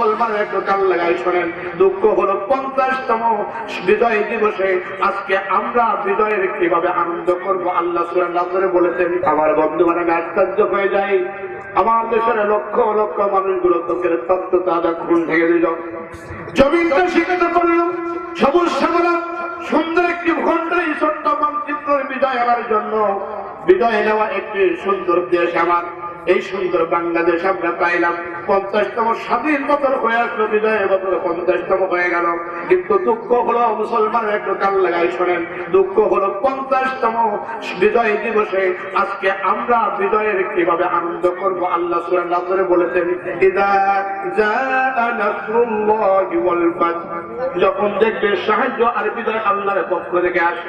মুসলমান একটু কান লাগাই শোনেন। দুঃখ হলো পঞ্চাশতম বিজয় দিবসে। আজকে আমরা বিজয়ের কীভাবে আনন্দ করব আল্লাহ সুরান বলেছেন, আমার বন্ধু মানে আশ্চর্য হয়ে যায় আমার দেশের লক্ষ লক্ষ মানুষগুলো তোকের তত্ত্ব তাদের খুন ঢেকে দিল জমিনটা শিখতে পারল সবুজ শ্যামলা সুন্দর একটি ভূখণ্ড, এই ছোট্ট মানচিত্রের বিজয় আনার জন্য। বিজয় নেওয়া একটি সুন্দর দেশ আমার। এই সুন্দর বাংলাদেশ আমরা পাইলাম। পঞ্চাশতম স্বাধীন বছর হয়ে আসলো, বিজয়ের বছর পঞ্চাশতম হয়ে গেল। কিন্তু দুঃখ হলো, মুসলমান একটু কান লাগাই শোনেন। দুঃখ হলো পঞ্চাশতম বিজয় দিবসে। আজকে আমরা বিজয়ের কীভাবে আনন্দ করব, আল্লাহ সুরান নাজরে বলেছেন যখন দেখবে সাহায্য আর বিজয় আল্লাহর পক্ষ থেকে আসে।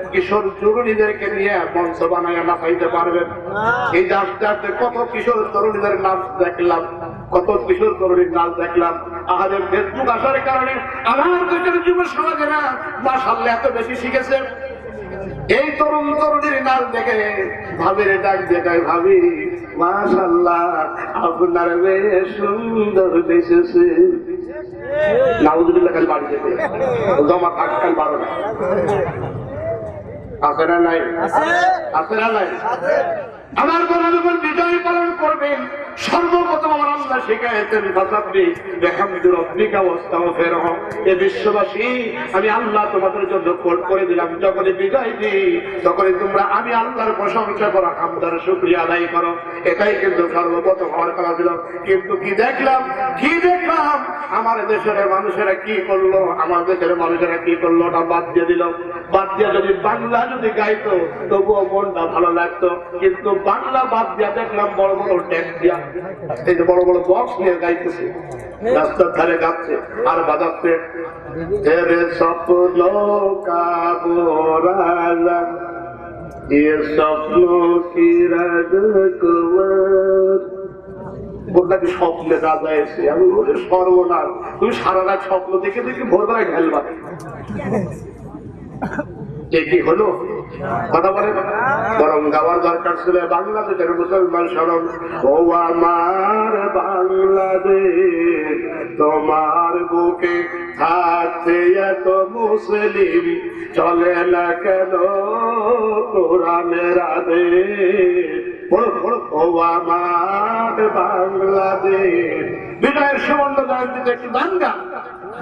কিশোর তরুণীদেরকে নিয়ে মঞ্চ বানায় নাচাইতে পারবেন। এই যে আস্তে আস্তে কত কিশোর তরুণীদের নাচ দেখলাম কত কিশোর তরুণীর নাচ দেখলাম। আমাদের ফেসবুক আসার কারণে আমার দেশের যুব সমাজেরা মাসাল্লাহ এত বেশি শিখেছে। এই তরুণ তরুণীর নাচ দেখে ভাবির ডাক দেখায় ভাবি মাশাল্লাহ আপনার বেশ সুন্দর দেশেছে নাউজুবিল্লাহ খালি বাড়ি যেতে জমা থাক বারো না। আছে না নাই। আছে। না নাই। আমার যখন বিজয় পালন করবেন। সর্বপ্রথম আমার আল্লাহ শিখাইতেন ওয়াস্তাগফিরহ। এ বিশ্ববাসী, আমি আল্লাহ তোমাদের জন্য কোট করে দিলাম যখন দিই তখন তোমরা, আমি আল্লাহর প্রশংসা করো, হামদার আদায় করো, এটাই কিন্তু সর্বপ্রথম কথা কিন্তু কি দেখলাম? কি দেখলাম? আমার দেশের মানুষেরা কি করল? আমার দেশের মানুষেরা কি করল? ওটা বাদ দিয়ে দিল। বাদ দিয়ে যদি বাংলা যদি গাইতো, তবুও মনটা ভালো লাগতো। কিন্তু বাংলা বাদ দিয়া দেখলাম বড় বড় ট্যাক্স দিয়া এই যে বড় বড় বক্স নিয়ে গাইতেছে রাস্তার ধারে গাচ্ছে আর বাজাচ্ছে। তেরে স্বপ্ন কাবরালা এ স্বপ্ন কি রাজকুমার বললাম স্বপ্নে রাজা এসে আমি বলে সর্বনাশ। তুমি সারা রাত স্বপ্ন দেখে দেখে ভোরবেলায় ঢেলবা এ কি হলো? কথা বলে। বরং গাওয়ার দরকার ছিল বাংলাদেশের মুসলমান স্মরণ। ও আমার বাংলাদেশ, তোমার বুকে থাকতে এত মুসলিম চলে না কেন? কোরআনের আদেশ। ও আমার বাংলাদেশ। বিজয়ের সুবর্ণ জয়ন্তীতে একটু গান গান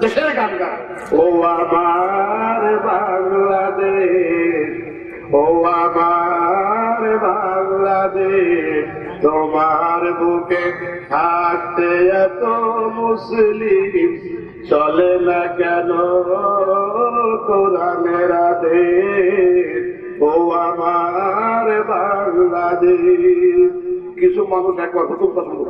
দেশের গান গান ও আমার বাংলাদেশ। ও আমার বাংলাদেশ, তোমার বুকে থাকতে এত মুসলিম, চলে না কেন কোরআনের আদেশ? ও আমার বাংলাদেশ। কিছু মানুষ একবার হুকুম পছন্দ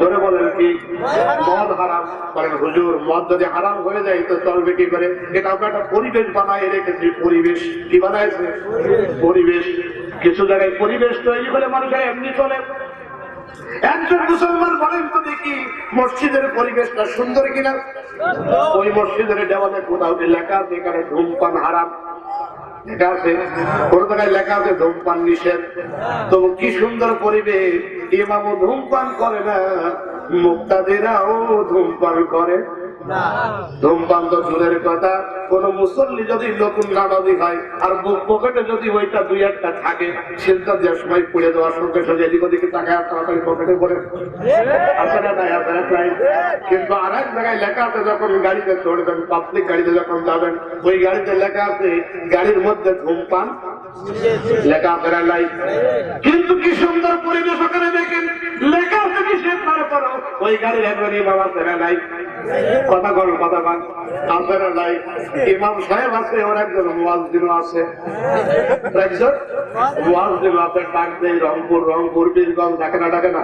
ধরে বলেন কি? মদ হারাম করেন হুজুর, মদ যদি হারাম হয়ে যায় তো চলবে কি করে? এটা আমরা একটা পরিবেশ বানায় রেখেছি, পরিবেশ। কি বানাইছে? পরিবেশ। কিছু জায়গায় পরিবেশ তৈরি করে মানুষের এমনি চলে। একজন মুসলমান বলেন তো দেখি, মসজিদের পরিবেশটা সুন্দর কিনা? ওই মসজিদের দেওয়ালে কোথাও লেখা আছে, এখানে ধূমপান হারাম। লেখা আছে, কোন জায়গায় লেখা আছে, ধূমপান নিষেধ। তো কি সুন্দর পরিবেশ। ইমামও ধূমপান করে না মুক্তাদিরাও ধূমপান করে। ধূমপান তো দূরের কথা কোন মুসল্লি যদি নতুন নামাজি হয় আর বুক পকেটে যদি ওইটা দুই একটা থাকে সেটা যে সময় পুড়ে দেওয়ার সঙ্গে সঙ্গে এদিক ওদিকে তাকায় তাড়াতাড়ি পকেটে পড়ে আছে না নাই আছে না নাই? কিন্তু আর এক জায়গায় লেখা আছে যখন গাড়িতে চড়বেন পাবলিক গাড়িতে যখন যাবেন ওই গাড়িতে লেখা আছে গাড়ির মধ্যে ধূমপান লেখা না নাই। কিন্তু কি সুন্দর পরিবেশ ওখানে দেখেন? লেখা রংপুর রংপুর, বীরগঞ্জ না না?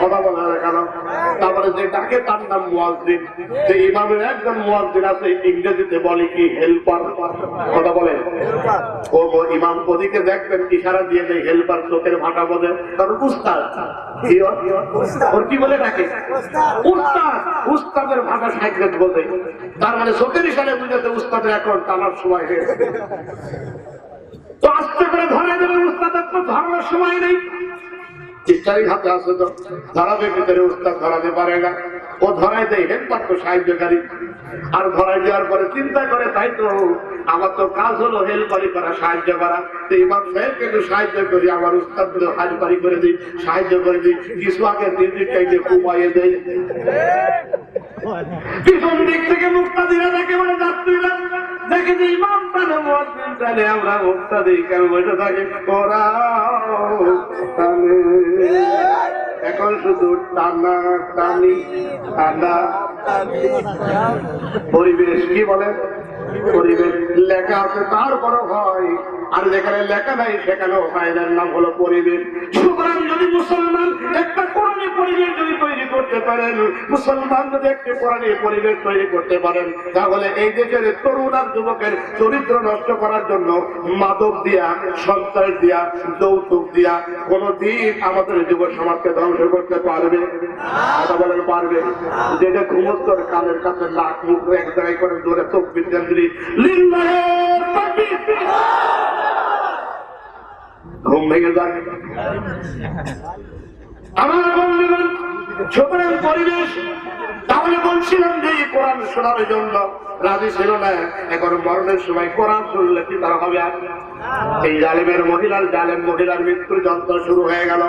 কথা তারপরে যে ডাকে, তার নাম যে ইমামের একজন মুয়াজ্জিন আছে, ইংরেজিতে বলে কি, হেল্পার। কথা বলে ও ইমাম ওদিকে দেখবেন, ইশারা দিয়ে দেয়, হেল্পার চোখের ভাটা বোঝে। কারণ উস্তাদ। কি ওর? কি বলে ডাকে উস্তাদ। উস্তাদের ভাষা তার মানে এখন সময় আস্তে করে দেবে ধরানোর সময় নেই। হাতে তো, ধরাবে ভিতরে উস্তাদ, ধরাতে পারে না। ও ধরাই দেয় হেল্পার তো সাহায্যকারী। আর ধরাই দেওয়ার পরে চিন্তা করে, তাই তো আমার তো কাজ হলো হেল্পারি করা, সাহায্য করা। তো ইমাম সাহেবকে একটু সাহায্য করি, আমার উস্তাদ হাজপারি করে দিই, সাহায্য করে দিই। কিছু আগে দিদির চাইতে কুমাইয়ে দেয়। এখন শুধু টানা টানি, টানা পরিবেশ কি বলে? পরিবেশ লেখা আছে, তারপরও হয় আর যেখানে লেখা নাই, সেখানেও ফায়দার নাম হলো পরিবেশ। সুতরাং যদি মুসলমান একটা কোরআনী পরিবেশ যদি তৈরি করতে পারেন, মুসলমান যদি একটি কোরআনী পরিবেশ তৈরি করতে পারেন, তাহলে এই দেশের তরুণ আর যুবকের চরিত্র নষ্ট করার জন্য মাদক দিয়া, সন্ত্রাস দিয়া, যৌতুক দিয়া কোনো দিন আমাদের যুব সমাজকে ধ্বংস করতে পারবে। কথা বলেন, পারবে। যেটা ঘুমস্তর কানের কাছে লাখ মুখ, এক জায়গায় করে জোরে চোখ বিদ্যান দিলি লিল্লাহে তাকবীর। ঘুম ভেঙে যায় আমার বন্ধুগণ সুতরাং পরিবেশ, তাহলে বলছিলাম যে এই কোরআন জন্য রাজি ছিল না। এখন মরণের সময় কোরআন শুনলে কি তারা হবে আর? এই জালেমের মহিলার, জালেম মহিলার মৃত্যুর যন্ত্র শুরু হয়ে গেল।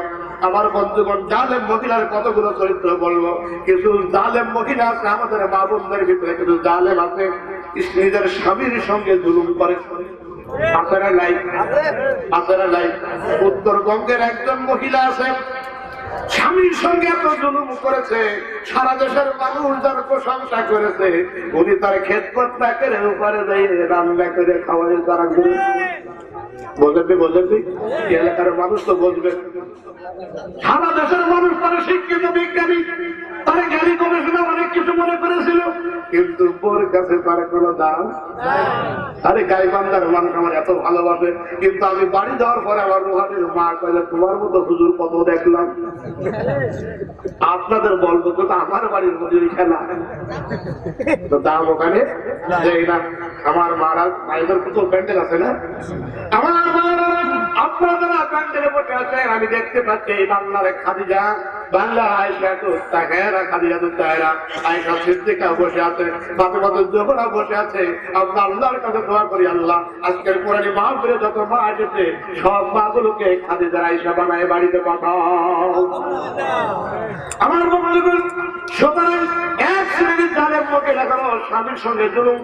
আমার বন্ধুগণ, জালেম মহিলার কতগুলো চরিত্র বলব? কিছু জালেম মহিলা আছে, আমাদের মা ভিতরে, কিছু জালেম আছে। নিজের স্বামীর সঙ্গে জুলুম করে। আপনারা নাই আপনারা নাই উত্তরবঙ্গের একজন মহিলা আছে, স্বামীর সঙ্গে এত জুলুম করেছে, সারা দেশের মানুষ যার প্রশংসা করেছে। উনি তার ক্ষেত না উপরে দিয়ে রান্না করে খাওয়াই তারা বলতে বলতে এলাকার মানুষ তো বলবে সারা দেশের মানুষ তারা শিক্ষিত, বিজ্ঞানী, তারা জ্ঞানী গবেষণা অনেক কিন্তু বোর কাছে তার কোনো দাম আরে গাইবান্ধার মানুষ আমার এত ভালোবাসে কিন্তু আমি বাড়ি যাওয়ার পরে আমার রুহানির মা কয়ে তোমার মতো হুজুর কত দেখলাম? আপনাদের বলব তো আমার বাড়ির মজুরি খেলা তো দাম ওখানে দেয় না। আমার মারা মায়েদের কত প্যান্ডেল আছে না? আমার আপনারা প্যান্ডেলে বসে আমি দেখতে পাচ্ছি এই বাংলার খাদিজা। বাংলা আয়সা তো তাহেরা, খাদিজা তো তাহেরা। আয়সা সিদ্দিকা বসে আছে মাঝে জোহরা বসে আছে। আমরা আল্লাহর কাছে দোয়া করি, আল্লাহ, আজকের পুরানি মা ফিরে যত মা এসেছে, সব মাগুলোকে খাদিজার আয়সা বানায় বাড়িতে পাঠাও। আমার সুতরাং এক শ্রেণির জালের লোকে দেখানো স্বামীর সঙ্গে জুলুম